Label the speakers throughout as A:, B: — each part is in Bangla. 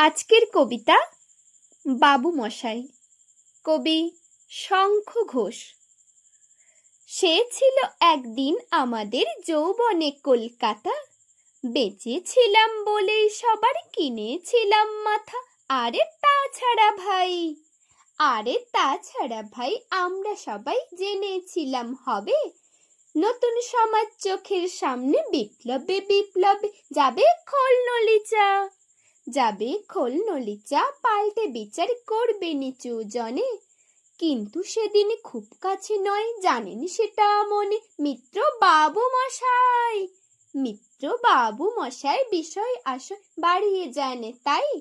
A: আজকের কবিতা বাবু মশাই, কবি শঙ্খ ঘোষ। সে ছিল একদিন আমাদের যৌবনে কলকাতা। বেঁচেছিলাম বলেই সবার কিনেছিলাম মাথা। আরে তাছাড়া ভাই, আরে তাছাড়া ভাই, আমরা সবাই জেনেছিলাম হবে। নতুন সমাজ চোখের সামনে বিপ্লবে বিপ্লবে যাবে খোল নলিচা যাবে খোল নলিচা, পাল্টে বিচার করবে নিচু জনে। কিন্তু সেদিন খুব কাছে নয়, জানেন সেটা মনে মিত্র বাবু মশাই। মিত্র বাবু মশাই বিষয় আশয় বাড়িয়ে জানে তাই।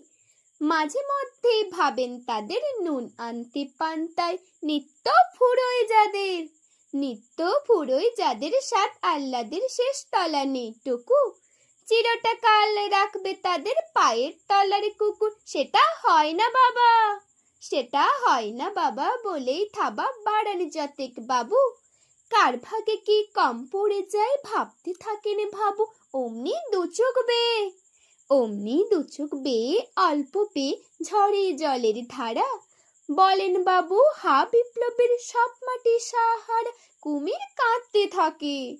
A: মাঝে মধ্যেই ভাবেন তাদের নুন আনতে পান্তায় নিত্য ফুরোয় যাদের। নিত্য ফুরোয় যাদের সাত আহ্লাদের শেষ তলা নেটুকু চিরটা কাল রাখবে তাদের পায়ের তলার কুকুর। সেটা হয় না বাবা। সেটা হয় না বাবা বলেই থাবা বাড়ান যতেক বাবু। কার ভাগে কি কম পড়ে যায় ভাবতে থাকেন ভাবু। অমনি দুচোখ বেয়ে অমনি দুচোখ বেয়ে অল্প পেয়ে ঝরে জলের ধারা। বলেন বাবু, হা বিপ্লবের সব মাটি সাহারা। কুমির কাঁদতে থাকে।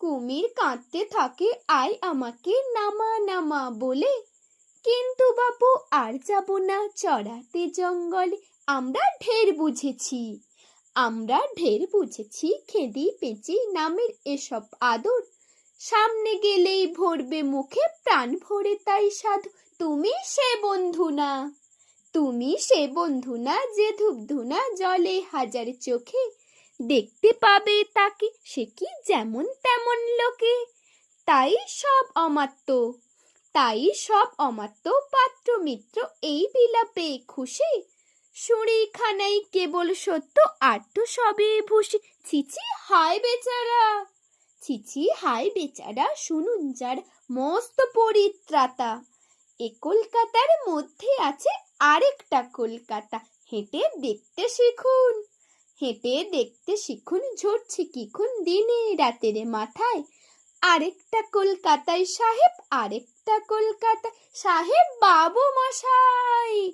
A: কুমির কাঁদতে থাকে, আয় আমাকে নামা নামা বলে। কিন্তু বাবু আর যাব না চড়াতে জঙ্গলে। আমরা ঢের বুঝেছি, আমরা ঢের বুঝেছি, খেদি পেঁচি নামের এসব আদর। সামনে গেলেই ভরবে মুখে, প্রাণ ভরে তাই সাধু। তুমি সে বন্ধু না, তুমি সে বন্ধু না যে ধূপধুনা জলে হাজার চোখে। দেখতে পাবে তাকে, সে কি যেমন তেমন লোকে। তাই সব অমাত্য, তাই সব অমাত্য পাত্র মিত্র এই বিলাপে খুশি। শুঁড়ি খানাই কেবল সত্য তো সবে ভুসি ছিছি হায় বেচারা ছিছি হায় বেচারা, শুনুন যার মস্ত পরিত্রাতা। এ কলকাতার মধ্যে আছে আরেকটা কলকাতা, হেঁটে দেখতে শিখুন। হেঁটে দেখতে শিখুন ঝরছে কিখুন দিনে রাতের মাথায়। আরেকটা কলকাতায় সাহেব, আরেকটা কলকাতায় সাহেব বাবু মশাই।